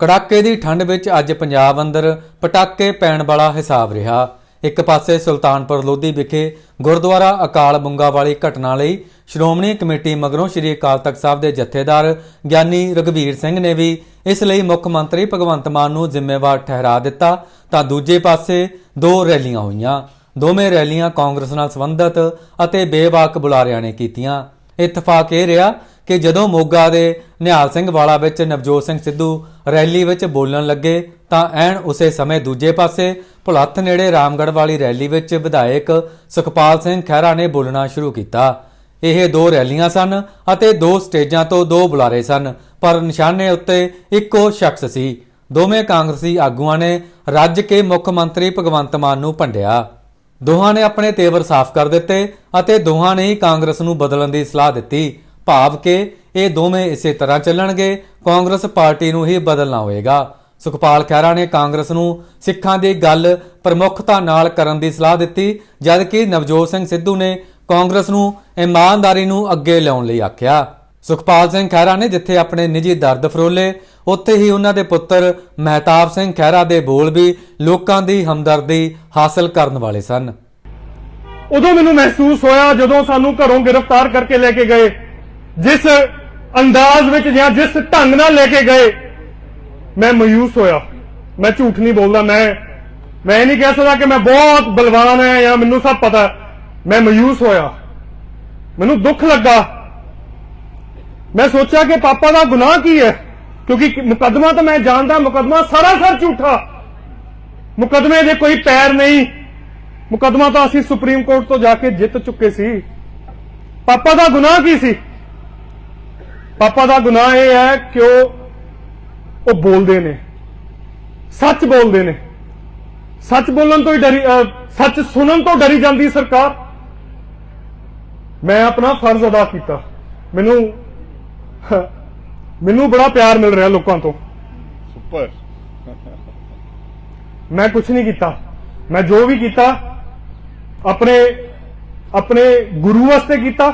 ਕੜਾਕੇ ਦੀ ਠੰਡ ਵਿੱਚ ਅੱਜ ਪੰਜਾਬ ਅੰਦਰ ਪਟਾਕੇ ਪੈਣ ਵਾਲਾ ਹਿਸਾਬ ਰਿਹਾ। ਇੱਕ ਪਾਸੇ ਸੁਲਤਾਨਪੁਰ ਲੋਧੀ ਵਿਖੇ ਗੁਰਦੁਆਰਾ ਅਕਾਲ ਬੁੰਗਾ ਵਾਲੀ ਘਟਨਾ ਲਈ ਸ਼੍ਰੋਮਣੀ ਕਮੇਟੀ ਮਗਰੋਂ ਸ੍ਰੀ ਅਕਾਲ ਤਖਤ ਸਾਹਿਬ ਦੇ ਜਥੇਦਾਰ ਗਿਆਨੀ ਰਗਵੀਰ ਸਿੰਘ ਨੇ ਵੀ ਇਸ ਲਈ ਮੁੱਖ ਮੰਤਰੀ ਭਗਵੰਤ ਮਾਨ ਨੂੰ ਜ਼ਿੰਮੇਵਾਰ ਠਹਿਰਾ ਦਿੱਤਾ, ਤਾਂ ਦੂਜੇ ਪਾਸੇ ਦੋ ਰੈਲੀਆਂ ਹੋਈਆਂ। ਦੋਵੇਂ ਰੈਲੀਆਂ ਕਾਂਗਰਸ ਨਾਲ ਸੰਬੰਧਿਤ ਅਤੇ ਬੇਵਾਕ ਬੁਲਾਰਿਆਂ ਨੇ ਕੀਤੀਆਂ। ਇਤਫਾਕ ਇਹ ਰਿਹਾ ਕਿ ਜਦੋਂ ਮੋਗਾ ਦੇ ਨਿਹਾਲ ਸਿੰਘ ਵਾਲਾ ਵਿੱਚ ਨਵਜੋਤ ਸਿੰਘ ਸਿੱਧੂ ਰੈਲੀ ਵਿੱਚ ਬੋਲਣ ਲੱਗੇ ਤਾਂ ਐਨ ਉਸੇ ਸਮੇਂ ਦੂਜੇ ਪਾਸੇ ਭੁਲੱਥ ਨੇੜੇ ਰਾਮਗੜ੍ਹ ਵਾਲੀ ਰੈਲੀ ਵਿੱਚ ਵਿਧਾਇਕ ਸੁਖਪਾਲ ਸਿੰਘ ਖਹਿਰਾ ਨੇ ਬੋਲਣਾ ਸ਼ੁਰੂ ਕੀਤਾ। ਇਹ ਦੋ ਰੈਲੀਆਂ ਸਨ ਅਤੇ ਦੋ ਸਟੇਜਾਂ ਤੋਂ ਦੋ ਬੁਲਾਰੇ ਸਨ, ਪਰ ਨਿਸ਼ਾਨੇ ਉੱਤੇ ਇੱਕੋ ਸ਼ਖਸ ਸੀ। ਦੋਵੇਂ ਕਾਂਗਰਸੀ ਆਗੂਆਂ ਨੇ ਰੱਜ ਕੇ ਮੁੱਖ ਮੰਤਰੀ ਭਗਵੰਤ ਮਾਨ ਨੂੰ ਭੰਡਿਆ। ਦੋਹਾਂ ਨੇ ਆਪਣੇ ਤੇਵਰ ਸਾਫ਼ ਕਰ ਦਿੱਤੇ ਅਤੇ ਦੋਹਾਂ ਨੇ ਹੀ ਕਾਂਗਰਸ ਨੂੰ ਬਦਲਣ ਦੀ ਸਲਾਹ ਦਿੱਤੀ। ਭਾਵ ਕਿ ਇਹ ਦੋਵੇਂ ਇਸੇ ਤਰ੍ਹਾਂ ਚੱਲਣਗੇ, ਕਾਂਗਰਸ ਪਾਰਟੀ ਨੂੰ ਹੀ ਬਦਲਣਾ ਹੋਏਗਾ। ਸੁਖਪਾਲ ਖਹਿਰਾ ਨੇ ਕਾਂਗਰਸ ਨੂੰ ਸਿੱਖਾਂ ਦੀ ਗੱਲ ਪ੍ਰਮੁੱਖਤਾ ਨਾਲ ਕਰਨ ਦੀ ਸਲਾਹ ਦਿੱਤੀ, ਜਦਕਿ ਨਵਜੋਤ ਸਿੰਘ ਸਿੱਧੂ ਨੇ ਕਾਂਗਰਸ ਨੂੰ ਇਮਾਨਦਾਰੀ ਨੂੰ ਅੱਗੇ ਲਿਆਉਣ ਲਈ ਆਖਿਆ। ਸੁਖਪਾਲ ਸਿੰਘ ਖਹਿਰਾ ਨੇ ਜਿੱਥੇ ਆਪਣੇ ਨਿੱਜੀ ਦਰਦ ਫਰੋਲੇ, ਉੱਥੇ ਹੀ ਉਹਨਾਂ ਦੇ ਪੁੱਤਰ ਮਹਿਤਾਬ ਸਿੰਘ ਖਹਿਰਾ ਦੇ ਬੋਲ ਵੀ ਲੋਕਾਂ ਦੀ ਹਮਦਰਦੀ ਹਾਸਲ ਕਰਨ ਵਾਲੇ ਸਨ। ਉਦੋਂ ਮੈਨੂੰ ਮਹਿਸੂਸ ਹੋਇਆ ਜਦੋਂ ਸਾਨੂੰ ਘਰੋਂ ਗ੍ਰਿਫਤਾਰ ਕਰਕੇ ਲੈ ਕੇ ਗਏ। ਜਿਸ ਅੰਦਾਜ਼ ਵਿੱਚ ਜਾਂ ਜਿਸ ਢੰਗ ਨਾਲ ਲੈ ਕੇ ਗਏ, ਮੈਂ ਮਾਯੂਸ ਹੋਇਆ। ਮੈਂ ਝੂਠ ਨਹੀਂ ਬੋਲਦਾ, ਮੈਂ ਮੈਂ ਇਹ ਨਹੀਂ ਕਹਿ ਸਕਦਾ ਕਿ ਮੈਂ ਬਹੁਤ ਬਲਵਾਨ ਹਾਂ ਜਾਂ ਮੈਨੂੰ ਸਭ ਪਤਾ। ਮੈਂ ਮਾਯੂਸ ਹੋਇਆ। ਮੈਨੂੰ ਦੁੱਖ ਲੱਗਾ। ਮੈਂ ਸੋਚਿਆ ਕਿ ਪਾਪਾ ਦਾ ਗੁਨਾਹ ਕੀ ਹੈ? ਕਿਉਂਕਿ ਮੁਕੱਦਮਾ ਤਾਂ ਮੈਂ ਜਾਣਦਾ, ਮੁਕੱਦਮਾ ਸਰਾਸਰ ਝੂਠਾ। ਮੁਕੱਦਮੇ ਦੇ ਕੋਈ ਪੈਰ ਨਹੀਂ। ਮੁਕੱਦਮਾ ਤਾਂ ਅਸੀਂ ਸੁਪਰੀਮ ਕੋਰਟ ਤੋਂ ਜਾ ਕੇ ਜਿੱਤ ਚੁੱਕੇ ਸੀ। ਪਾਪਾ ਦਾ ਗੁਨਾਹ ਕੀ ਸੀ? ਪਾਪਾ ਦਾ ਗੁਨਾਹ ਇਹ ਹੈ ਕਿ ਉਹ ਉਹ ਬੋਲਦੇ ਨੇ। ਸੱਚ ਬੋਲਦੇ ਨੇ। ਸੱਚ ਬੋਲਣ ਤੋਂ ਹੀ ਡਰੀ ਸੱਚ ਸੁਣਨ ਤੋਂ ਡਰੀ ਜਾਂਦੀ ਸਰਕਾਰ। ਮੈਂ ਆਪਣਾ ਫਰਜ਼ ਅਦਾ ਕੀਤਾ। ਮੈਨੂੰ ਮੈਨੂੰ ਬੜਾ ਪਿਆਰ ਮਿਲ ਰਿਹਾ ਲੋਕਾਂ ਤੋਂ। ਸੁਪਰ। ਮੈਂ ਕੁਝ ਨਹੀਂ ਕੀਤਾ। ਮੈਂ ਜੋ ਵੀ ਕੀਤਾ ਆਪਣੇ ਆਪਣੇ ਗੁਰੂ ਵਾਸਤੇ ਕੀਤਾ।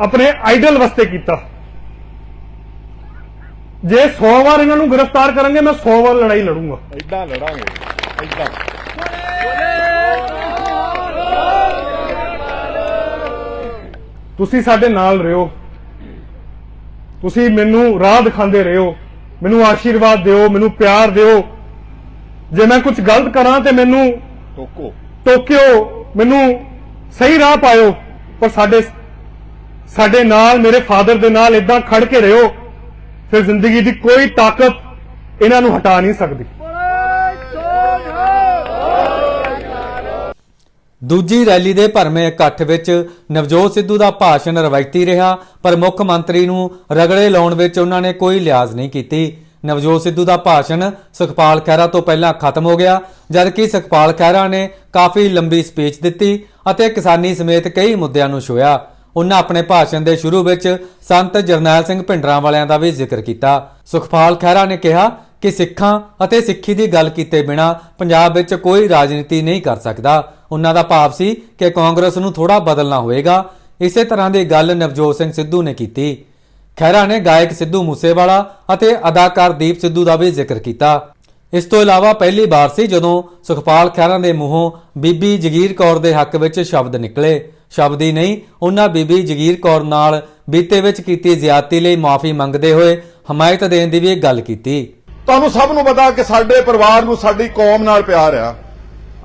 ਆਪਣੇ ਆਈਡਲ ਵਾਸਤੇ ਕੀਤਾ। ਜੇ 100 ਵਾਰ ਇਹਨਾਂ ਨੂੰ ਗ੍ਰਿਫਤਾਰ ਕਰਾਂਗੇ ਮੈਂ 100 ਵਾਰ ਲੜਾਈ ਲੜੂੰਗਾ। ਇਦਾਂ ਲੜਾਂਗੇ ਇਦਾਂ ਤੁਸੀਂ ਸਾਡੇ ਨਾਲ ਰਹੋ। ਤੁਸੀਂ ਮੈਨੂੰ ਰਾਹ ਦਿਖਾਉਂਦੇ ਰਹੋ। ਮੈਨੂੰ ਆਸ਼ੀਰਵਾਦ ਦਿਓ ਮੈਨੂੰ ਪਿਆਰ ਦਿਓ। ਜੇ ਮੈਂ ਕੁਝ ਗਲਤ ਕਰਾਂ ਤੇ ਮੈਨੂੰ ਟੋਕੋ। ਟੋਕਿਓ ਮੈਨੂੰ ਸਹੀ ਰਾਹ ਪਾਇਓ। ਪਰ ਸਾਡੇ ਸਾਡੇ ਨਾਲ, ਮੇਰੇ ਫਾਦਰ ਦੇ ਨਾਲ ਇਦਾਂ ਖੜ ਕੇ ਰਹੋ, ਫਿਰ ਜ਼ਿੰਦਗੀ ਦੀ ਕੋਈ ਤਾਕਤ ਇਹਨਾਂ ਨੂੰ ਹਟਾ ਨਹੀਂ ਸਕਦੀ। ਦੂਜੀ ਰੈਲੀ ਦੇ ਭਰਵੇਂ ਇਕੱਠ ਵਿੱਚ ਨਵਜੋਤ ਸਿੱਧੂ ਦਾ ਭਾਸ਼ਣ ਰਵਾਇਤੀ ਰਿਹਾ, ਪਰ ਮੁੱਖ ਮੰਤਰੀ ਨੂੰ ਰਗੜੇ ਲਾਉਣ ਵਿੱਚ ਉਹਨਾਂ ਨੇ ਕੋਈ ਲਿਆਜ਼ ਨਹੀਂ ਕੀਤੀ। ਨਵਜੋਤ ਸਿੱਧੂ ਦਾ ਭਾਸ਼ਣ ਸੁਖਪਾਲ ਖਹਿਰਾ ਤੋਂ ਪਹਿਲਾਂ ਖਤਮ ਹੋ ਗਿਆ, ਜਦਕਿ ਸੁਖਪਾਲ ਖਹਿਰਾ ਨੇ ਕਾਫੀ ਲੰਬੀ ਸਪੀਚ ਦਿੱਤੀ ਅਤੇ ਕਿਸਾਨੀ ਸਮੇਤ ਕਈ ਮੁੱਦਿਆਂ ਨੂੰ ਛੁਇਆ ਉਹਨਾਂ ਆਪਣੇ ਭਾਸ਼ਣ ਦੇ ਸ਼ੁਰੂ ਵਿੱਚ ਸੰਤ ਜਰਨੈਲ ਸਿੰਘ ਭਿੰਡਰਾਂ ਵਾਲਿਆਂ ਦਾ ਵੀ ਜ਼ਿਕਰ ਕੀਤਾ। ਸੁਖਪਾਲ ਖਹਿਰਾ ਨੇ ਕਿਹਾ ਕਿ ਸਿੱਖਾਂ ਅਤੇ ਸਿੱਖੀ ਦੀ ਗੱਲ ਕੀਤੇ ਬਿਨਾ ਪੰਜਾਬ ਵਿੱਚ ਕੋਈ ਰਾਜਨੀਤੀ ਨਹੀਂ ਕਰ ਸਕਦਾ। ਉਹਨਾਂ ਦਾ ਭਾਵ ਸੀ ਕਿ ਕਾਂਗਰਸ ਨੂੰ ਥੋੜਾ ਬਦਲਣਾ ਹੋਵੇਗਾ। ਇਸੇ ਤਰ੍ਹਾਂ ਦੀ ਗੱਲ ਨਵਜੋਤ ਸਿੰਘ ਸਿੱਧੂ ਨੇ ਕੀਤੀ। ਖਹਿਰਾ ਨੇ ਗਾਇਕ ਸਿੱਧੂ ਮੂਸੇਵਾਲਾ ਅਤੇ ਅਦਾਕਾਰ ਦੀਪ ਸਿੱਧੂ ਦਾ ਵੀ ਜ਼ਿਕਰ ਕੀਤਾ। ਇਸ ਤੋਂ ਇਲਾਵਾ ਪਹਿਲੀ ਵਾਰ ਸੀ ਜਦੋਂ ਸੁਖਪਾਲ ਖਹਿਰਾ ਦੇ ਮੂੰਹੋਂ ਬੀਬੀ ਜਗੀਰ ਕੌਰ ਦੇ ਹੱਕ ਵਿੱਚ ਸ਼ਬਦ ਨਿਕਲੇ। ਸ਼ਬਦ ਹੀ ਨਹੀਂ, ਉਹਨਾਂ ਬੀਬੀ ਜਗੀਰ ਕੌਰ ਨਾਲ ਬੀਤੇ ਵਿੱਚ ਕੀਤੀ ਜ਼ਿਆਦਤੀ ਲਈ ਮਾਫੀ ਮੰਗਦੇ ਹੋਏ ਹਮਾਇਤ ਦੇਣ ਦੀ ਵੀ ਗੱਲ ਕੀਤੀ। ਤੁਹਾਨੂੰ ਸਭ ਨੂੰ ਪਤਾ ਕਿ ਸਾਡੇ ਪਰਿਵਾਰ ਨੂੰ ਸਾਡੀ ਕੌਮ ਨਾਲ ਪਿਆਰ ਆ।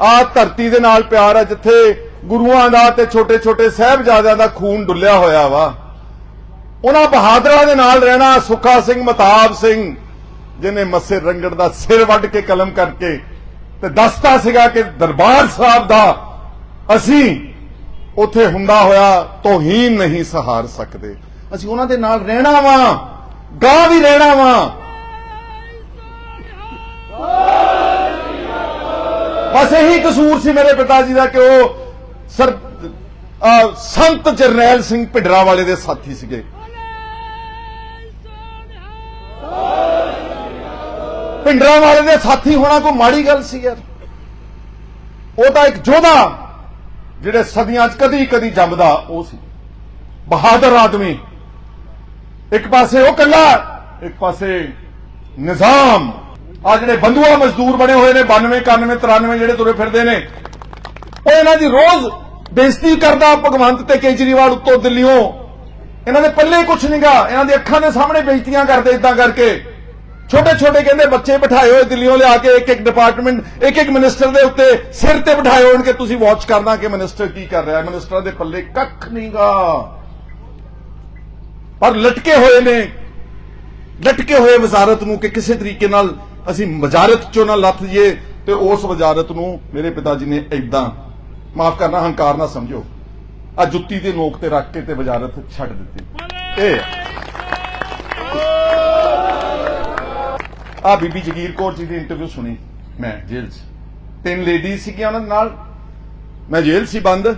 ਆ ਧਰਤੀ ਦੇ ਨਾਲ ਪਿਆਰ ਆ, ਜਿੱਥੇ ਗੁਰੂਆਂ ਦਾ ਤੇ ਛੋਟੇ ਛੋਟੇ ਸਹਿਬਜ਼ਾਦਿਆਂ ਦਾ ਖੂਨ ਡੁੱਲਿਆ ਹੋਇਆ ਵਾ। ਉਹਨਾਂ ਬਹਾਦਰਾਂ ਦੇ ਨਾਲ ਰਹਿਣਾ ਸੁੱਖਾ ਸਿੰਘ ਮਤਾਬ ਸਿੰਘ ਜਿਹਨੇ ਮੱਸੇ ਰੰਗੜ ਦਾ ਸਿਰ ਵੱਢ ਕੇ ਕਲਮ ਕਰਕੇ ਤੇ ਦੱਸਦਾ ਸੀਗਾ ਕਿ ਦਰਬਾਰ ਸਾਹਿਬ ਦਾ ਅਸੀਂ ਉਥੇ ਹੁੰਦਾ ਹੋਇਆ ਤੋਹੀਨ ਨਹੀਂ ਸਹਾਰ ਸਕਦੇ। ਅਸੀਂ ਉਹਨਾਂ ਦੇ ਨਾਲ ਰਹਿਣਾ ਵਾ ਗਾਂ ਵੀ ਰਹਿਣਾ ਵਾ। ਬਸ ਇਹੀ ਕਸੂਰ ਸੀ ਮੇਰੇ ਪਿਤਾ ਜੀ ਦਾ ਕਿ ਉਹ ਸਰ ਸੰਤ ਜਰਨੈਲ ਸਿੰਘ ਭਿੰਡਰਾ ਵਾਲੇ ਦੇ ਸਾਥੀ ਸੀਗੇ। ਭਿੰਡਰਾ ਵਾਲੇ ਦੇ ਸਾਥੀ ਹੋਣਾ ਕੋਈ ਮਾੜੀ ਗੱਲ ਸੀ ਯਾਰ। ਉਹ ਤਾਂ ਇੱਕ ਯੋਧਾ ਜਿਹੜੇ ਸਦੀਆਂ 'ਚ ਕਦੀ ਕਦੀ ਜੰਮਦਾ, ਉਹ ਸੀ। ਬਹਾਦਰ ਆਦਮੀ। ਇੱਕ ਪਾਸੇ ਉਹ ਕੱਲਾ, ਇੱਕ ਪਾਸੇ ਨਿਜ਼ਾਮ। ਆ ਜਿਹੜੇ ਬੰਦੂਆ ਮਜ਼ਦੂਰ ਬਣੇ ਹੋਏ ਨੇ 92 91 93 ਜਿਹੜੇ ਤੁਰੇ ਫਿਰਦੇ ਨੇ, ਉਹ ਇਹਨਾਂ ਦੀ ਰੋਜ਼ ਬੇਇੱਜ਼ਤੀ ਕਰਦਾ ਭਗਵੰਤ ਤੇ ਕੇਜਰੀਵਾਲ ਉੱਤੋਂ ਦਿੱਲੀੋਂ ਇਹਨਾਂ ਦੇ ਪੱਲੇ ਕੁਛ ਨਹੀਂਗਾ ਇਹਨਾਂ ਦੇ ਅੱਖਾਂ ਦੇ ਸਾਹਮਣੇ ਬੇਇੱਜ਼ਤੀਆਂ ਕਰਦੇ ਇਦਾਂ ਕਰਕੇ। ਛੋਟੇ ਛੋਟੇ ਕਹਿੰਦੇ ਬੱਚੇ ਬਿਠਾਏ ਹੋਏ ਦਿੱਲੀੋਂ ਲਿਆ ਕੇ ਇੱਕ ਇੱਕ ਡਿਪਾਰਟਮੈਂਟ ਇੱਕ ਇੱਕ ਮਿਨਿਸਟਰ ਦੇ ਉੱਤੇ ਸਿਰ ਤੇ ਬਿਠਾਏ ਹੋਣ ਕਿ ਤੁਸੀਂ ਵਾਚ ਕਰਨਾ ਕਿ ਮਿਨਿਸਟਰ ਕੀ ਕਰ ਰਿਹਾ ਹੈ। ਮਿਨਿਸਟਰਾਂ ਦੇ ਪੱਲੇ ਕੱਖ ਨਹੀਂਗਾ। ਪਰ ਲਟਕੇ ਹੋਏ ਨੇ। ਲਟਕੇ ਹੋਏ ਵਜ਼ਾਰਤ ਨੂੰ ਕਿ ਕਿਸੇ ਤਰੀਕੇ ਨਾਲ ਅਸੀਂ ਵਜ਼ਾਰਤ ਚੋਂ ਨਾ ਲੱਥ ਜੀਏ ਤੇ ਉਸ ਵਜ਼ਾਰਤ ਨੂੰ ਮੇਰੇ ਪਿਤਾ ਜੀ ਨੇ ਇਦਾਂ ਮਾਫ ਕਰਨਾ, ਹੰਕਾਰ ਨਾ ਸਮਝੋ ਆ ਜੁੱਤੀ ਦੇ ਨੋਕ ਤੇ ਰੱਖ ਕੇ ਤੇ ਵਜ਼ਾਰਤ ਛੱਡ ਦਿੱਤੀ। ਇਹ ਆ ਬੀਬੀ ਜਗੀਰ ਕੌਰ ਜੀ ਦੀ ਇੰਟਰਵਿਊ ਸੁਣੀ ਮੈਂ। ਜੇਲ੍ਹ 'ਚ। ਤਿੰਨ ਲੇਡੀਜ਼ ਸੀਗੀਆਂ ਉਹਨਾਂ ਨਾਲ। ਮੈਂ ਜੇਲ੍ਹ ਸੀ ਬੰਦ।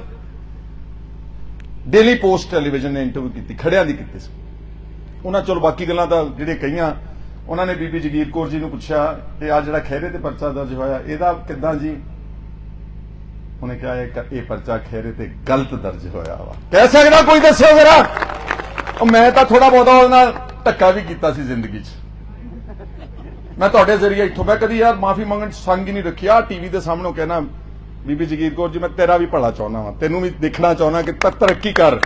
ਡੇਲੀ ਪੋਸਟ ਟੈਲੀਵਿਜ਼ਨ ਨੇ ਇੰਟਰਵਿਊ ਕੀਤੀ ਖੜਿਆਂ ਦੀ ਕੀਤੀ ਸੀ। ਉਹਨਾਂ ਚਲੋ ਬਾਕੀ ਗੱਲਾਂ ਤਾਂ ਜਿਹੜੇ ਕਹੀਆਂ ਉਹਨਾਂ ਨੇ ਬੀਬੀ ਜਗੀਰ ਕੌਰ ਜੀ ਨੂੰ ਪੁੱਛਿਆ ਕਿ ਆ ਜਿਹੜਾ ਖਹਿਰੇ ਤੇ ਪਰਚਾ ਦਰਜ ਹੋਇਆ ਇਹਦਾ ਕਿੱਦਾਂ ਜੀ? ਉਹਨੇ ਕਿਹਾ ਇਹ ਪਰਚਾ ਖਹਿਰੇ ਤੇ ਗਲਤ ਦਰਜ ਹੋਇਆ ਵਾ। ਕਹਿ ਸਕਦਾ ਕੋਈ ਦੱਸਿਓ ਜ਼ਰਾ? ਉਹ ਮੈਂ ਤਾਂ ਥੋੜਾ ਬਹੁਤਾ ਉਹਦੇ ਨਾਲ ਧੱਕਾ ਵੀ ਕੀਤਾ ਸੀ ਜ਼ਿੰਦਗੀ 'ਚ। ਮੈਂ ਤੁਹਾਡੇ ਜ਼ਰੀਏ ਇੱਥੋਂ ਮੈਂ ਕਦੀ ਯਾਰ ਮਾਫੀ ਮੰਗਣ 'ਚ ਸੰਗ ਹੀ ਨਹੀਂ ਰੱਖਿਆ ਟੀਵੀ ਦੇ ਸਾਹਮਣੇ ਕਹਿਣਾ ਬੀਬੀ ਜਗੀਰ ਕੌਰ ਜੀ, ਮੈਂ ਤੇਰਾ ਵੀ ਭਲਾ ਚਾਹੁੰਦਾ ਵਾਂ। ਤੈਨੂੰ ਵੀ ਦੇਖਣਾ ਚਾਹੁੰਦਾ ਕਿ ਤੱਕ ਤਰੱਕੀ ਕਰ।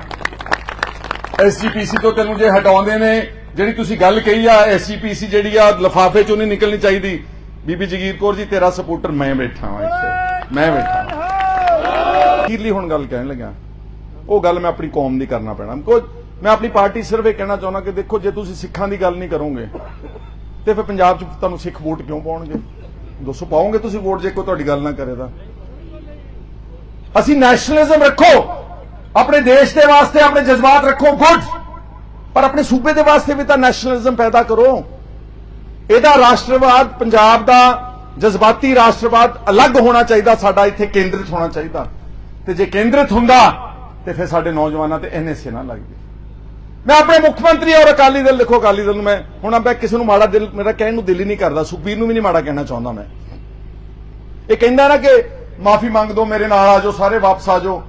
ਐਸਜੀਪੀਸੀ ਤੋਂ ਤੈਨੂੰ ਜੇ ਹਟਾਉਂਦੇ ਨੇ, ਜਿਹੜੀ ਤੁਸੀਂ ਗੱਲ ਕਹੀ ਆ ਐਸਜੀਪੀਸੀ ਜਿਹੜੀ ਆ, ਲਫਾਫੇ ਚੋਂ ਨਹੀਂ ਨਿਕਲਣੀ ਚਾਹੀਦੀ। ਬੀਬੀ ਜਗੀਰ ਕੌਰ ਜੀ, ਤੇਰਾ ਸਪੋਰਟਰ ਮੈਂ ਬੈਠਾ ਹਾਂ ਇੱਥੇ। ਮੈਂ ਬੈਠਾ ਹਾਂ ਅਖੀਰਲੀ ਹੁਣ ਗੱਲ ਕਹਿਣ ਲੱਗਾ ਉਹ ਗੱਲ ਮੈਂ ਆਪਣੀ ਕੌਮ ਦੀ ਕਰਨਾ ਪੈਣਾ। ਕੋ ਮੈਂ ਆਪਣੀ ਪਾਰਟੀ ਸਿਰਫ ਇਹ ਕਹਿਣਾ ਚਾਹੁੰਦਾ ਕਿ ਦੇਖੋ, ਜੇ ਤੁਸੀਂ ਸਿੱਖਾਂ ਦੀ ਗੱਲ ਨਹੀਂ ਕਰੋਗੇ ਤੇ ਫਿਰ ਪੰਜਾਬ 'ਚ ਤੁਹਾਨੂੰ ਸਿੱਖ ਵੋਟ ਕਿਉਂ ਪਾਉਣਗੇ? ਦੱਸੋ, ਪਾਓਗੇ ਤੁਸੀਂ ਵੋਟ ਜੇ ਕੋਈ ਤੁਹਾਡੀ ਗੱਲ ਨਾ ਕਰੇ ਤਾਂ? ਅਸੀਂ ਨੈਸ਼ਨਲਿਜ਼ਮ ਰੱਖੋ! ਆਪਣੇ ਦੇਸ਼ ਦੇ ਵਾਸਤੇ ਆਪਣੇ ਜਜ਼ਬਾਤ ਰੱਖੋ ਗੁੱਡ ਪਰ ਆਪਣੇ ਸੂਬੇ ਦੇ ਵਾਸਤੇ ਵੀ ਤਾਂ ਨੈਸ਼ਨਲਿਜ਼ਮ ਪੈਦਾ ਕਰੋ। ਇਹਦਾ ਰਾਸ਼ਟਰਵਾਦ, ਪੰਜਾਬ ਦਾ ਜਜ਼ਬਾਤੀ ਰਾਸ਼ਟਰਵਾਦ ਅਲੱਗ ਹੋਣਾ ਚਾਹੀਦਾ, ਸਾਡਾ ਇੱਥੇ ਕੇਂਦਰਿਤ ਹੋਣਾ ਚਾਹੀਦਾ। ਤੇ ਜੇ ਕੇਂਦਰਿਤ ਹੁੰਦਾ, ਤੇ ਫਿਰ ਸਾਡੇ ਨੌਜਵਾਨਾਂ ਤੇ ਐਨਐਸਏ ਨਾ ਲੱਗਦੀ ਮੈਂ ਆਪਣੇ ਮੁੱਖ ਮੰਤਰੀ ਔਰ ਅਕਾਲੀ ਦਲ, ਦੇਖੋ ਅਕਾਲੀ ਦਲ ਨੂੰ ਮੈਂ, ਹੁਣ ਮੈਂ ਕਿਸੇ ਨੂੰ ਮਾੜਾ ਦਿਲ, ਮੇਰਾ ਕਹਿਣ ਨੂੰ ਦਿਲ ਹੀ ਨਹੀਂ ਕਰਦਾ, ਸੁਖਬੀਰ ਨੂੰ ਵੀ ਨਹੀਂ ਮਾੜਾ ਕਹਿਣਾ ਚਾਹੁੰਦਾ ਮੈਂ। ਇਹ ਕਹਿੰਦਾ ਨਾ ਕਿ ਮਾਫੀ ਮੰਗ ਦੋ, ਮੇਰੇ ਨਾਲ ਆ ਜਾਓ, ਸਾਰੇ ਵਾਪਸ ਆ ਜਾਓ।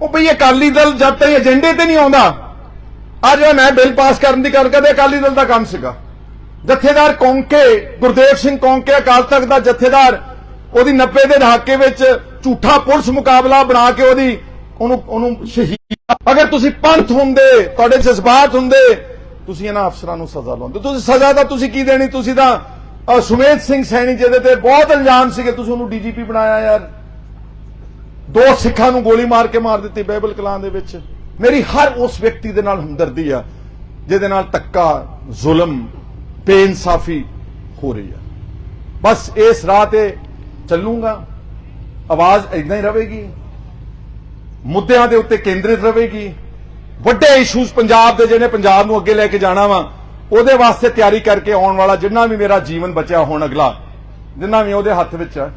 ਉਹ ਬਈ ਅਕਾਲੀ ਦਲ ਜਦ ਤੱਕ ਏਜੰਡੇ ਤੇ ਨਹੀਂ ਆਉਂਦਾ, ਅੱਜ ਮੈਂ ਬਿੱਲ ਪਾਸ ਕਰਨ ਦੀ ਗੱਲ ਕਰਦੇ, ਅਕਾਲੀ ਦਲ ਦਾ ਕੰਮ ਸੀਗਾ। ਜਥੇਦਾਰ ਕੌਂਕੇ, ਗੁਰਦੇਵ ਸਿੰਘ ਕੌਂਕੇ, ਅਕਾਲ ਤਖਤ ਦਾ ਜਥੇਦਾਰ, ਉਹਦੀ 90 ਦੇ ਦਹਾਕੇ ਵਿੱਚ ਝੂਠਾ ਪੁਲਿਸ ਮੁਕਾਬਲਾ ਬਣਾ ਕੇ ਉਹਦੀ, ਉਹਨੂੰ ਉਹਨੂੰ ਸ਼ਹੀਦ ਅਗਰ ਤੁਸੀਂ ਪੰਥ ਹੁੰਦੇ, ਤੁਹਾਡੇ ਜਜ਼ਬਾਤ ਹੁੰਦੇ, ਤੁਸੀਂ ਇਹਨਾਂ ਅਫਸਰਾਂ ਨੂੰ ਸਜ਼ਾ ਲਾਉਂਦੇ ਤੁਸੀਂ ਸਜ਼ਾ ਤਾਂ ਤੁਸੀਂ ਕੀ ਦੇਣੀ? ਤੁਸੀਂ ਤਾਂ ਸੁਮੇਧ ਸਿੰਘ ਸੈਣੀ ਜਿਹਦੇ ਤੇ ਬਹੁਤ ਇਲਜ਼ਾਮ ਸੀਗੇ, ਤੁਸੀਂ ਉਹਨੂੰ ਡੀਜੀਪੀ ਬਣਾਇਆ ਯਾਰ। ਦੋ ਸਿੱਖਾਂ ਨੂੰ ਗੋਲੀ ਮਾਰ ਕੇ ਮਾਰ ਦਿੱਤੀ ਬਾਈਬਲ ਕਲਾਂ ਦੇ ਵਿੱਚ। ਮੇਰੀ ਹਰ ਉਸ ਵਿਅਕਤੀ ਦੇ ਨਾਲ ਹਮਦਰਦੀ ਆ, ਜਿਹਦੇ ਨਾਲ ਧੱਕਾ, ਜ਼ੁਲਮ, ਬੇਇਨਸਾਫੀ ਹੋ ਰਹੀ ਆ। ਬਸ ਇਸ ਰਾਹ ਤੇ ਚੱਲੂਗਾ। ਆਵਾਜ਼ ਇਦਾਂ ਹੀ ਰਹੇਗੀ। ਮੁੱਦਿਆਂ ਦੇ ਉੱਤੇ ਕੇਂਦਰਿਤ ਰਹੇਗੀ। ਵੱਡੇ ਇਸ਼ੂਜ਼ ਪੰਜਾਬ ਦੇ ਜਿਹੜੇ ਪੰਜਾਬ ਨੂੰ ਅੱਗੇ ਲੈ ਕੇ ਜਾਣਾ ਵਾ, ਉਹਦੇ ਵਾਸਤੇ ਤਿਆਰੀ ਕਰਕੇ ਆਉਣ ਵਾਲਾ ਜਿੰਨਾ ਵੀ ਮੇਰਾ ਜੀਵਨ ਬਚਿਆ ਹੁਣ ਅਗਲਾ, ਜਿੰਨਾ ਵੀ ਉਹਦੇ ਹੱਥ ਵਿੱਚ ਆ,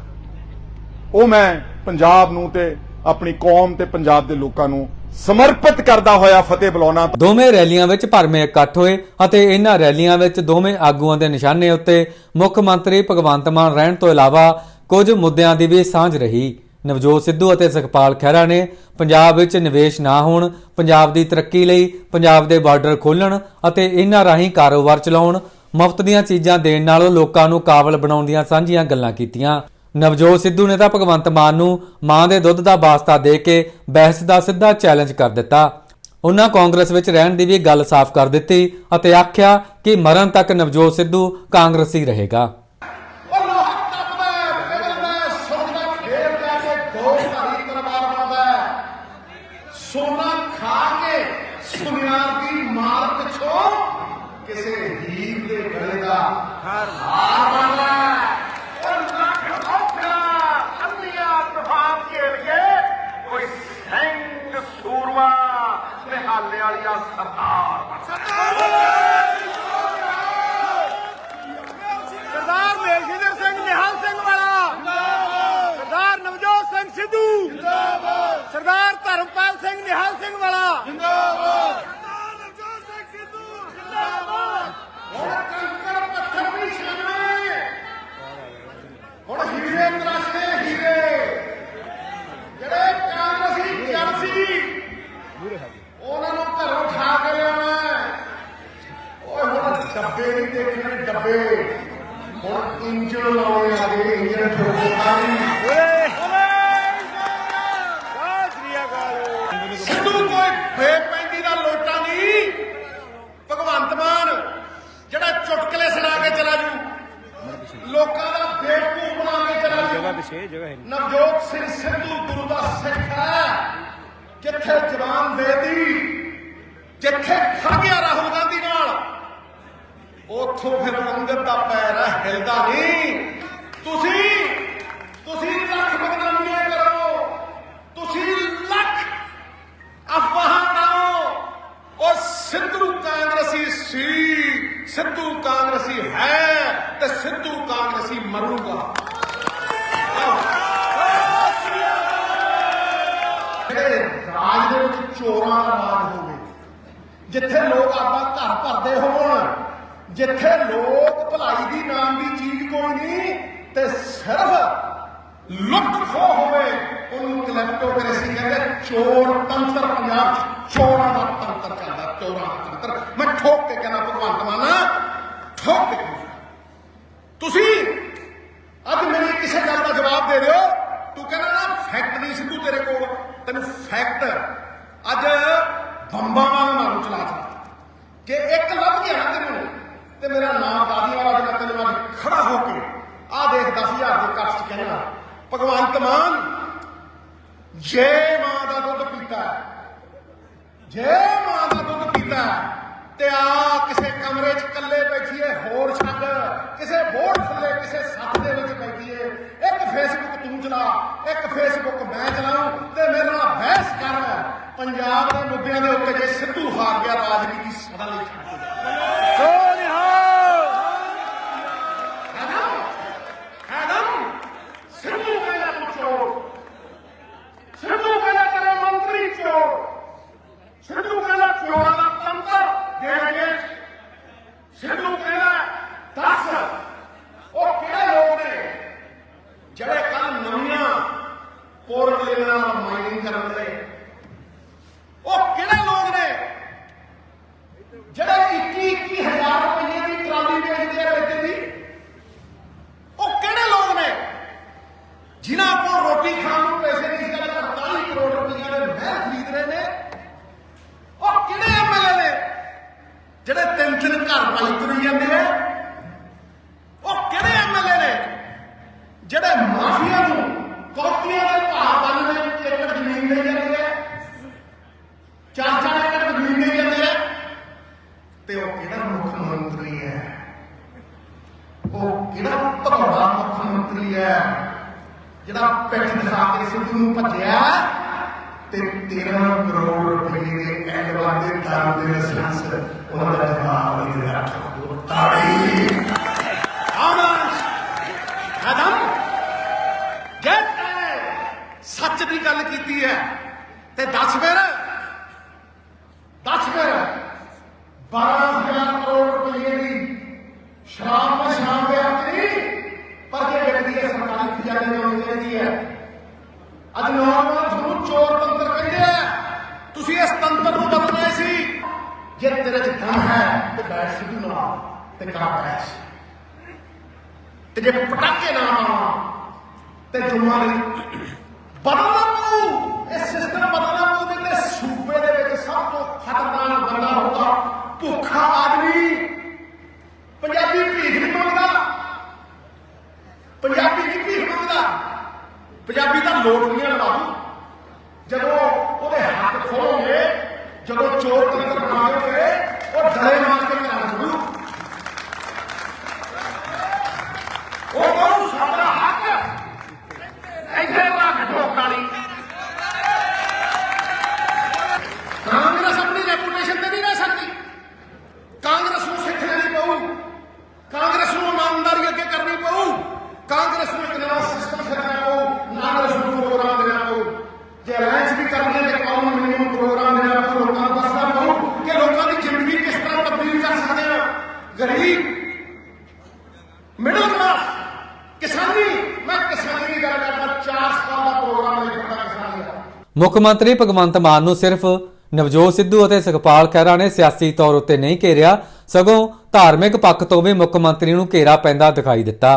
ਉਹ ਮੈਂ ਪੰਜਾਬ ਨੂੰ ਤੇ ਆਪਣੀ ਕੌਮ ਤੇ ਪੰਜਾਬ ਦੇ ਲੋਕਾਂ ਨੂੰ ਸਮਰਪਿਤ ਕਰਦਾ ਹੋਇਆ ਫਤਿਹ ਬੁਲਾਉਣਾ। ਦੋਵੇਂ ਰੈਲੀਆਂ ਵਿੱਚ ਭਰਵੇਂ ਇਕੱਠ ਹੋਏ ਅਤੇ ਇਹਨਾਂ ਰੈਲੀਆਂ ਵਿੱਚ ਦੋਵੇਂ ਆਗੂਆਂ ਦੇ ਨਿਸ਼ਾਨੇ ਉੱਤੇ ਮੁੱਖ ਮੰਤਰੀ ਭਗਵੰਤ ਮਾਨ ਰਹਿਣ ਤੋਂ ਇਲਾਵਾ ਕੁਝ ਮੁੱਦਿਆਂ ਦੀ ਵੀ ਸਾਂਝ ਰਹੀ। ਨਵਜੋਤ ਸਿੱਧੂ ਅਤੇ ਸੁਖਪਾਲ ਖਹਿਰਾ ਨੇ ਪੰਜਾਬ ਵਿੱਚ ਨਿਵੇਸ਼ ਨਾ ਹੋਣ, ਪੰਜਾਬ ਦੀ ਤਰੱਕੀ ਲਈ ਪੰਜਾਬ ਦੇ ਬਾਰਡਰ ਖੋਲਣ ਅਤੇ ਇਹਨਾਂ ਰਾਹੀਂ ਕਾਰੋਬਾਰ ਚਲਾਉਣ, ਮੁਫਤ ਦੀਆਂ ਚੀਜ਼ਾਂ ਦੇਣ ਨਾਲੋਂ ਲੋਕਾਂ ਨੂੰ ਕਾਬਲ ਬਣਾਉਣ ਦੀਆਂ ਸਾਂਝੀਆਂ ਗੱਲਾਂ ਕੀਤੀਆਂ। ਨਵਜੋਤ ਸਿੱਧੂ ਨੇ ਤਾਂ ਭਗਵੰਤ ਮਾਨ ਨੂੰ ਮਾਂ ਦੇ ਦੁੱਧ ਦਾ ਵਾਸਤਾ ਦੇ ਕੇ ਬਹਿਸ ਦਾ ਸਿੱਧਾ ਚੈਲੰਜ ਕਰ ਦਿੱਤਾ। ਉਹਨਾਂ ਕਾਂਗਰਸ ਵਿੱਚ ਰਹਿਣ ਦੀ ਵੀ ਗੱਲ ਸਾਫ਼ ਕਰ ਦਿੱਤੀ ਅਤੇ ਆਖਿਆ ਕਿ ਮਰਨ ਤੱਕ ਨਵਜੋਤ ਸਿੱਧੂ ਕਾਂਗਰਸੀ ਰਹੇਗਾ ਉਹ ਲੋਹਾ ਟੱਪਦਾ ਹੈ, ਪਿਘਲਦਾ ਹੈ, ਸੋਨਾ ਖੇਡ ਲੈ ਕੇ ਦੋ ਧਾਰੀ ਤਲਵਾਰ ਬਣਾਉਂਦਾ ਹੈ। ਸੋਨਾ ਖਾ ਕੇ ਸੁਨਿਆਰ ਦੀ ਮਾਰ ਪਿਛੋਂ ਕਿਸੇ ਹੀਰ ਦੇ ਗਲੇ ਦਾ ਹਾਰ ਬਣਦਾ ਹੈ। ਉਹ ਲੱਖ ਔਖਾ ਅੰਨੀਆਂ ਤੂਫਾਨ ਘੇਰ ਕੇ ਕੋਈ ਸਿੰਘ ਸੂਰਮਾ ਨਿਹਾਲੇ ਵਾਲੀਆ ਸਰਦਾਰ ਬਣ ਸਰਦਾਰ ਮੇਸ਼ਿੰਦਰ ਸਿੰਘ ਨਿਹਾਲ ਸਿੰਘ ਵਾਲਾ। ਸਰਦਾਰ ਨਵਜੋਤ ਸਿੰਘ ਸਿੱਧੂ। ਜਿੰਦਾਬਾਦ ਸਰਦਾਰ ਧਰਮਪਾਲ ਸਿੰਘ ਨਿਹਾਲ ਸਿੰਘ ਵਾਲਾ। ਜਿੰਦਾਬਾਦ ਸਰਦਾਰ ਨਵਜੋਤ ਸਿੰਘ ਸਿੱਧੂ ਜਿੰਦਾਬਾਦ ਉਹ ਕੰਕਰ ਪੱਥਰ ਵੀ ਛਿਲਣੇ ਗਏ ਹੁਣ ਇੰਜਣ ਲਾਉਣੇ ਆ ਇੰਜਣ ਠੋਕਾ ਨਹੀਂ ਸਿੱਧੂ ਕੋਈ ਬੇਪੈਂਦੀ ਦਾ ਲੋਟਾ ਨਹੀਂ ਭਗਵੰਤ ਮਾਨ ਜਿਹੜਾ ਚੁਟਕਲੇ ਸੁਣਾ ਕੇ ਚਲਾ ਜੂ ਲੋਕਾਂ ਦਾ ਬੇਵਕੂਫ ਬਣਾ ਕੇ ਚਲਾ ਜੂ ਜਗ੍ਹਾ ਪਿਛੇ ਜਗ੍ਹਾ ਹੈ ਨਵਜੋਤ ਸਿੰਘ ਸਿੱਧੂ ਗੁਰੂ ਦਾ ਸਿੱਖ ਹੈ ਜਿੱਥੇ ਜਵਾਨ ਦੇਦੀ ਜਿੱਥੇ ਖੜ ਗਿਆ ਰਾਹੁਲ ਗਾਂਧੀ ਨਾਲ ਉਥੋਂ ਫਿਰ ਅੰਗਦ ਦਾ ਪੈਰ ਹੈ ਹਿਲਦਾ ਨਹੀਂ। ਤੁਸੀਂ ਤੁਸੀਂ ਲੱਖ ਬਦਨਾਮੀਆਂ ਕਰੋ। ਤੁਸੀਂ ਲੱਖ ਅਫਵਾਹਾਂ ਲਾਓ ਉਹ ਸਿੱਧੂ ਕਾਂਗਰਸੀ ਸੀ, ਸਿੱਧੂ ਕਾਂਗਰਸੀ ਹੈ ਤੇ ਸਿੱਧੂ ਕਾਂਗਰਸੀ ਮਰੂਗਾ। ਜਿਹੜੇ ਰਾਜ ਦੇ ਵਿੱਚ ਚੋਰਾਂ ਦਾ ਰਾਜ ਹੋਵੇ, ਜਿੱਥੇ ਲੋਕ ਆਪਣਾ ਘਰ ਭਰਦੇ ਹੋਣ ਜਿੱਥੇ ਲੋਕ ਭਲਾਈ ਦੀ ਨਾਮ ਦੀ ਚੀਜ਼ ਕੋਈ ਨਹੀਂ, ਤੇ ਸਿਰਫ ਲੁੱਟ ਖੋਹ ਹੋਵੇ, ਉਹਨੂੰ ਕਲੈਪਟੋਕ੍ਰੇਸੀ ਕਹਿੰਦੇ ਚੋਰ ਤੰਤਰ ਪੰਜਾਬ ਚੋਰਾਂ ਦਾ ਤੰਤਰ ਚੱਲਦਾ, ਚੋਰਾਂ ਦਾ ਤੰਤਰ। ਮੈਂ ਠੋਕ ਕੇ ਕਹਿੰਦਾ, ਭਗਵੰਤ ਮਾਨ, ਠੋਕ ਕੇ ਤੁਸੀਂ ਅੱਜ ਮੇਰੀ ਕਿਸੇ ਗੱਲ ਦਾ ਜਵਾਬ ਦੇ ਦਿਓ। ਤੂੰ ਕਹਿੰਦਾ ਨਾ ਫੈਕਟ ਨਹੀਂ ਸਿੱਧੂ ਤੇਰੇ ਕੋਲ। ਤੈਨੂੰ ਫੈਕਟ ਅੱਜ ਬੰਬਾਂ ਵਾਂਗ ਮਾਰੂ ਚਲਾ ਚਲਾ। ਕਿ ਇੱਕ ਲੱਭ ਗਿਆ ਨਾ ਤੈਨੂੰ ਤੇ ਮੇਰਾ ਨਾਮ ਦਾਦੀ ਵਾਲਾ ਜਿਹੜਾ ਤੈਨੂੰ ਅੱਜ ਖੜਾ ਹੋ ਕੇ ਆਹ ਦੇਖ 10000 ਦੇ ਕੱਟ ਚ ਕਹਿਣਾ ਭਗਵੰਤ ਮਾਨ, ਜੇ ਮਾਂ ਦਾ ਦੁੱਧ ਪੀਤਾ ਜੇ ਮਾਂ ਦਾ ਦੁੱਧ ਪੀਤਾ ਤੇ ਆ ਕਿਸੇ ਕਮਰੇ 'ਚ ਇਕੱਲੇ ਬੈਠੀਏ, ਹੋਰ ਛੱਡ, ਕਿਸੇ ਬੋਰਡ ਥੱਲੇ, ਕਿਸੇ ਸੱਤ ਦੇ ਵਿੱਚ ਬੈਠੀਏ, ਇੱਕ ਫੇਸਬੁੱਕ ਤੂੰ ਚਲਾ, ਇੱਕ ਫੇਸਬੁੱਕ ਮੈਂ ਚਲਾਉਂ, ਤੇ ਮੇਰੇ ਨਾਲ ਬਹਿਸ ਕਰ। ਪੰਜਾਬ ਦੇ ਮੁੱਦਿਆਂ ਦੇ ਉੱਤੇ ਜੇ ਸਿੱਧੂ ਹਾਰ ਗਿਆ, ਰਾਜਨੀਤੀ ਸਦਾ ਲਈ ਛੱਡ ਦੇ ਹੈਦਮ ਹੈਦਮ ਸਿੱਧੂ ਕਹਿੰਦਾ ਤੂੰ ਚੋਰ ਸਿੱਧੂ ਕਹਿੰਦਾ ਤੇਰੇ ਮੰਤਰੀ ਚੋਰ ਸਿੱਧੂ ਕਹਿੰਦਾ ਚੋਰਾਂ ਦਾ ਤੰਤਰ ਦੇਣਗੇ ਸਿੱਧੂ ਕਹਿੰਦਾ ਦੱਸ ਉਹ ਕਿਹੜੇ ਲੋਕ ਨੇ ਜਿਹੜੇ ਕੱਲ ਨਵੀਆਂ ਪੋਰਟ ਲੈਣਾ ਮਾਈਨਿੰਗ ਕਰਨ ਦੇ ਉਹ ਕਿਹੜੇ ਲੋਕ ਨੇ ਜਿਹੜੇ 21 21000 ਰੁਪਏ ਦੀ ਟਰਾਲੀ ਵੇਚਦੇ ਆ ਵੇਚਦੇ ਦੀ ਉਹ ਕਿਹੜੇ ਲੋਕ ਨੇ ਜਿਨ੍ਹਾਂ ਕੋਲ ਰੋਟੀ ਖਾਣ ਨੂੰ ਪੈਸੇ ਨਹੀਂ ਸੀ ਅੱਜ 48 ਕਰੋੜ ਰੁਪਈਆ ਦੇ ਮਹਿਲ ਖਰੀਦ ਰਹੇ ਨੇ। ਉਹ ਕਿਹੜੇ ਐਮਐਲਏ ਨੇ? ਜਿਹੜੇ ਤਿੰਨ ਤਿੰਨ ਘਰ ਪਾਈ ਤੁਰੀ ਜਾਂਦੇ ਆ ਉਹ ਕਿਹੜੇ ਐਮਐਲਏ ਨੇ ਜਿਹੜੇ ਮਾਫੀਆ ਨੂੰ ਕੋਟੀਆਂ ਦੇ ਭਾਅ ਬੰਨ ਦੇ ਏਕੜ ਜ਼ਮੀਨ ਦੇ ਜਾਂਦੇ ਆ ਚਾਰ ਚਾਰ ਏਕੜ ਜ਼ਮੀਨ ਦੇ ਜਾਂਦੇ ਆ ਤੇ ਉਹ ਕਿਹੜਾ ਮੁੱਖ ਮੰਤਰੀ ਹੈ ਉਹ ਕਿਹੜਾ ਭਗੌੜਾ ਮੁੱਖ ਮੰਤਰੀ ਹੈ ਜਿਹੜਾ ਪਿੱਠ ਦਿਖਾ ਕੇ ਸਿੱਧੂ ਨੂੰ ਭੱਜਿਆ, ਤੇ 13 ਕਰੋੜ ਰੁਪਏ ਦੇ ਐਡਵਾਂ ਦੇ ਦਾਨ ਦੇ ਲਾਇਸੈਂਸ ਉਹਨਾਂ ਦਾ ਜਵਾਬ ਨਹੀਂ ਦਿੱਤਾ ਤਾੜੀ। ਆਮਸ ਆਦਮ, ਜੇ ਸੱਚ ਦੀ ਗੱਲ ਕੀਤੀ ਹੈ, ਤੇ ਦੱਸ ਫਿਰ। ਦੱਸ ਫਿਰ। 12000 ਕਰੋੜ ਰੁਪਏ ਦੀ ਸ਼ਰਾਬ ਮੈਂ ਸ਼ਰਾਬ ਦੇ ਆਪਣੀ ਜੇ ਸਰਕਾਰੀ ਖਜ਼ਾਨੇ ਵਿੱਚ ਚਾਹੀਦੀ ਹੈ? ਅੱਜ ਨੌਜਵਾਨ ਤੁਹਾਨੂੰ ਚੋਰ ਤੰਤਰ ਕਹਿੰਦੇ ਆ, ਤੁਸੀਂ ਇਸ ਤੰਤਰ ਨੂੰ ਬਦਲਣਾ ਸੀ। ਜੇ ਤੇਰੇ ਚ ਦਮ ਹੈ, ਤੇ ਬੈਠ ਸਿੱਧੂ ਨਾਲ, ਤੇ ਕਾ ਬੈਠ ਤੇ ਜੇ ਪਟਾਕੇ ਨਾ ਮਾਰਾਂ, ਤੇ ਜੁਮਾ ਲਈ ਬਦਲਣਾ ਪਊ। ਇਹ ਸਿਸਟਮ ਬਦਲਣਾ ਪਊ ਨਹੀਂ ਤੇ ਸੂਬੇ ਦੇ ਵਿੱਚ ਸਭ ਤੋਂ ਖਤਰਨਾਕ ਬੰਦਾ ਹੋਊਗਾ ਭੁੱਖਾ ਆਦਮੀ। ਪੰਜਾਬੀ ਭੀਖ ਨਹੀਂ ਮੰਗਦਾ ਪੰਜਾਬੀ ਨਹੀਂ ਭੀਖ ਮੰਗਦਾ ਪੰਜਾਬੀ ਤਾਂ ਲੋਟੀਆਂ ਲਵਾਉ ਜਦੋਂ ਉਹਦੇ ਹੱਥ ਖੋਲੋਗੇ ਜਦੋਂ ਚੋਰ ਤੰਤਰ ਬਣਾਓਗੇ ਉਹ ਡਲੇ ਮਾਰ ਕੇ ਘਰ ਛੱਡੂ ਉਹ ਕਹੂ ਸਾਡਾ ਹੱਕ ਇੱਥੇ ਰੱਖ ਠੋਕਾਲੀ ਕਾਂਗਰਸ ਆਪਣੀ ਰੈਪੂਟੇਸ਼ਨ ਤੇ ਨਹੀਂ ਰਹਿ ਸਕਦੀ ਕਾਂਗਰਸ ਨੂੰ ਸਿੱਖ ਲੈਣੀ ਪਊ ਕਾਂਗਰਸ ਨੂੰ ਇਮਾਨਦਾਰੀ ਅੱਗੇ ਕਰਨੀ ਪਊ ਕਾਂਗਰਸ ਨੂੰ ਇੱਕ ਨਵਾਂ ਸਿਸਟਮ ਸਿੱਖਣਾ ਪਊ ਕਾਂਗਰਸ ਨੂੰ ਪ੍ਰੋਗਰਾਮ ਦੇਣਾ ਪਊ ਜੇ ਅਲਾਈਅੰਸ ਵੀ ਕਰਨੀ ਹੈ ਤੇ ਕੌਮ ਮਿਨੀਮਮ ਪ੍ਰੋਗਰਾਮ ਦੇਣਾ ਪਊ ਲੋਕਾਂ ਨੂੰ ਦੱਸਣਾ ਪਊ ਕਿ ਲੋਕਾਂ ਦੀ ਜ਼ਿੰਦਗੀ ਕਿਸ ਤਰ੍ਹਾਂ ਤਬਦੀਲ ਕਰ ਸਕਦੇ ਆ ਗਰੀਬ ਮਿਡਲ ਕਲਾਸ ਕਿਸਾਨੀ ਮੈਂ ਕਿਸਾਨੀ ਦੀ ਗੱਲ ਕਰਦਾ 4 ਸਾਲ ਦਾ ਪ੍ਰੋਗਰਾਮ ਲੈ ਕੇ ਕਿਸਾਨੀ ਦਾ ਮੁੱਖ ਮੰਤਰੀ ਭਗਵੰਤ ਮਾਨ ਨੂੰ ਸਿਰਫ ਨਵਜੋਤ ਸਿੱਧੂ ਅਤੇ ਸੁਖਪਾਲ ਖਹਿਰਾ ਨੇ ਸਿਆਸੀ ਤੌਰ ਉੱਤੇ ਨਹੀਂ ਘੇਰਿਆ, ਸਗੋਂ ਧਾਰਮਿਕ ਪੱਖ ਤੋਂ ਵੀ ਮੁੱਖ ਮੰਤਰੀ ਨੂੰ ਘੇਰਾ ਪੈਂਦਾ ਦਿਖਾਈ ਦਿੱਤਾ।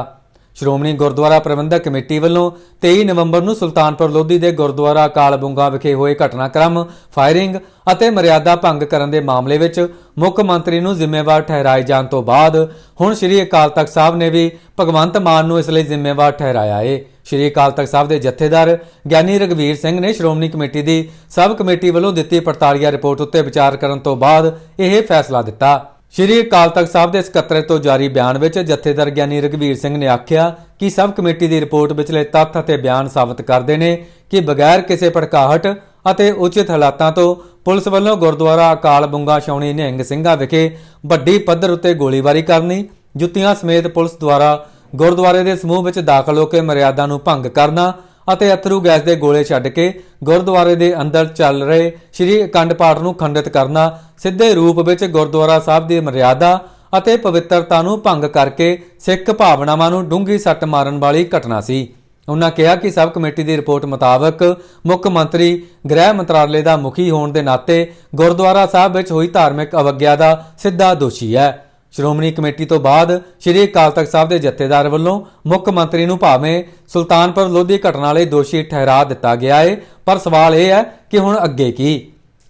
ਸ਼੍ਰੋਮਣੀ ਗੁਰਦੁਆਰਾ ਪ੍ਰਬੰਧਕ ਕਮੇਟੀ ਵੱਲੋਂ 23 ਨਵੰਬਰ ਨੂੰ ਸੁਲਤਾਨਪੁਰ ਲੋਧੀ ਦੇ ਗੁਰਦੁਆਰਾ ਕਾਲਬੁੰਗਾ ਵਿਖੇ ਹੋਏ ਘਟਨਾਕ੍ਰਮ, ਫਾਇਰਿੰਗ ਅਤੇ ਮਰਿਆਦਾ ਭੰਗ ਕਰਨ ਦੇ ਮਾਮਲੇ ਵਿੱਚ ਮੁੱਖ ਮੰਤਰੀ ਨੂੰ ਜ਼ਿੰਮੇਵਾਰ ਠਹਿਰਾਏ ਜਾਣ ਤੋਂ ਬਾਅਦ ਹੁਣ ਸ੍ਰੀ ਅਕਾਲ ਤਖਤ ਸਾਹਿਬ ਨੇ ਵੀ ਭਗਵੰਤ ਮਾਨ ਨੂੰ ਇਸ ਲਈ ਜ਼ਿੰਮੇਵਾਰ ਠਹਿਰਾਇਆ ਏ। ਸ੍ਰੀ ਅਕਾਲ ਤਖਤ ਸਾਹਿਬ ਦੇ ਜਥੇਦਾਰ ਗਿਆਨੀ ਰਗਵੀਰ ਸਿੰਘ ਨੇ ਸ਼੍ਰੋਮਣੀ ਕਮੇਟੀ ਦੀ ਸਬ ਕਮੇਟੀ ਵੱਲੋਂ ਦਿੱਤੀ ਪੜਤਾਲੀਆ ਰਿਪੋਰਟ ਉੱਤੇ ਵਿਚਾਰ ਕਰਨ ਤੋਂ ਬਾਅਦ ਇਹ ਫੈਸਲਾ ਦਿੱਤਾ। ਸ਼੍ਰੀ ਅਕਾਲ ਤਖਤ ਸਾਹਿਬ ਦੇ ਸਕੱਤਰੇ ਤੋਂ ਜਾਰੀ ਬਿਆਨ ਵਿੱਚ ਜਥੇਦਾਰ ਗਿਆਨੀ ਰਗਵੀਰ ਸਿੰਘ ਨੇ ਆਖਿਆ ਕਿ ਸਬ ਕਮੇਟੀ ਦੀ ਰਿਪੋਰਟ ਵਿਚਲੇ ਤੱਥ ਅਤੇ ਬਿਆਨ ਸਾਬਤ ਕਰਦੇ ਨੇ ਕਿ ਬਗੈਰ ਕਿਸੇ ਭੜਕਾਹਟ ਅਤੇ ਉਚਿਤ ਹਾਲਾਤਾਂ ਤੋਂ ਪੁਲਿਸ ਵੱਲੋਂ ਗੁਰਦੁਆਰਾ ਅਕਾਲ ਬੁੰਗਾ ਛਾਉਣੀ ਨਿਹੰਗ ਸਿੰਘਾਂ ਵਿਖੇ ਵੱਡੀ ਪੱਧਰ ਉੱਤੇ ਗੋਲੀਬਾਰੀ ਕਰਨੀ, ਜੁੱਤੀਆਂ ਸਮੇਤ ਪੁਲਿਸ ਦੁਆਰਾ ਗੁਰਦੁਆਰੇ ਦੇ ਸਮੂਹ ਵਿੱਚ ਦਾਖਲ ਹੋ ਕੇ ਮਰਿਆਦਾ ਨੂੰ ਭੰਗ ਕਰਨਾ ਅਤੇ ਅਥਰੂ ਗੈਸ ਦੇ ਗੋਲੇ ਛੱਡ ਕੇ ਗੁਰਦੁਆਰੇ ਦੇ ਅੰਦਰ ਚੱਲ ਰਹੇ ਸ੍ਰੀ ਅਖੰਡ ਪਾਠ ਨੂੰ ਖੰਡਿਤ ਕਰਨਾ, ਸਿੱਧੇ ਰੂਪ ਵਿੱਚ ਗੁਰਦੁਆਰਾ ਸਾਹਿਬ ਦੀ ਮਰਿਆਦਾ ਅਤੇ ਪਵਿੱਤਰਤਾ ਨੂੰ ਭੰਗ ਕਰਕੇ ਸਿੱਖ ਭਾਵਨਾਵਾਂ ਨੂੰ ਡੂੰਘੀ ਸੱਟ ਮਾਰਨ ਵਾਲੀ ਘਟਨਾ ਸੀ। ਉਹਨਾਂ ਕਿਹਾ ਕਿ ਸਬ ਕਮੇਟੀ ਦੀ ਰਿਪੋਰਟ ਮੁਤਾਬਕ ਮੁੱਖ ਮੰਤਰੀ ਗ੍ਰਹਿ ਮੰਤਰਾਲੇ ਦਾ ਮੁਖੀ ਹੋਣ ਦੇ ਨਾਤੇ ਗੁਰਦੁਆਰਾ ਸਾਹਿਬ ਵਿੱਚ ਹੋਈ ਧਾਰਮਿਕ ਅਵਗਿਆ ਦਾ ਸਿੱਧਾ ਦੋਸ਼ੀ ਹੈ। ਸ਼੍ਰੋਮਣੀ ਕਮੇਟੀ ਤੋਂ ਬਾਅਦ ਸ਼੍ਰੀ ਅਕਾਲ ਤਖਤ ਸਾਹਿਬ ਦੇ ਜਥੇਦਾਰ ਵੱਲੋਂ ਮੁੱਖ ਮੰਤਰੀ ਨੂੰ ਭਾਵੇਂ ਸੁਲਤਾਨਪੁਰ ਲੋਧੀ ਘਟਨਾ ਲਈ ਦੋਸ਼ੀ ਠਹਿਰਾ ਦਿੱਤਾ ਗਿਆ ਹੈ ਪਰ ਸਵਾਲ ਇਹ ਹੈ ਕਿ ਹੁਣ ਅੱਗੇ ਕੀ?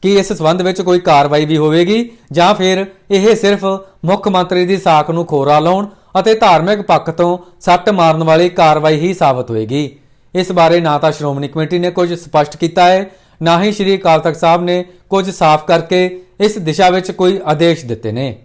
ਕੀ ਇਸ ਸਬੰਧ ਵਿੱਚ ਕੋਈ ਕਾਰਵਾਈ ਵੀ ਹੋਵੇਗੀ ਜਾਂ ਫਿਰ ਇਹ ਸਿਰਫ ਮੁੱਖ ਮੰਤਰੀ ਦੀ ਸਾਖ ਨੂੰ ਖੋਰਾ ਲਾਉਣ ਅਤੇ ਧਾਰਮਿਕ ਪੱਖ ਤੋਂ ਸੱਟ ਮਾਰਨ ਵਾਲੀ ਕਾਰਵਾਈ ਹੀ ਸਾਬਤ ਹੋਏਗੀ? ਇਸ ਬਾਰੇ ਨਾ ਤਾਂ ਸ਼੍ਰੋਮਣੀ ਕਮੇਟੀ ਨੇ ਕੁਝ ਸਪਸ਼ਟ ਕੀਤਾ ਹੈ ਨਾ ਹੀ ਸ਼੍ਰੀ ਅਕਾਲ ਤਖਤ ਸਾਹਿਬ ਨੇ ਕੁਝ ਸਾਫ਼ ਕਰਕੇ ਇਸ ਦਿਸ਼ਾ ਵਿੱਚ ਕੋਈ ਆਦੇਸ਼ ਦਿੱਤੇ ਨੇ।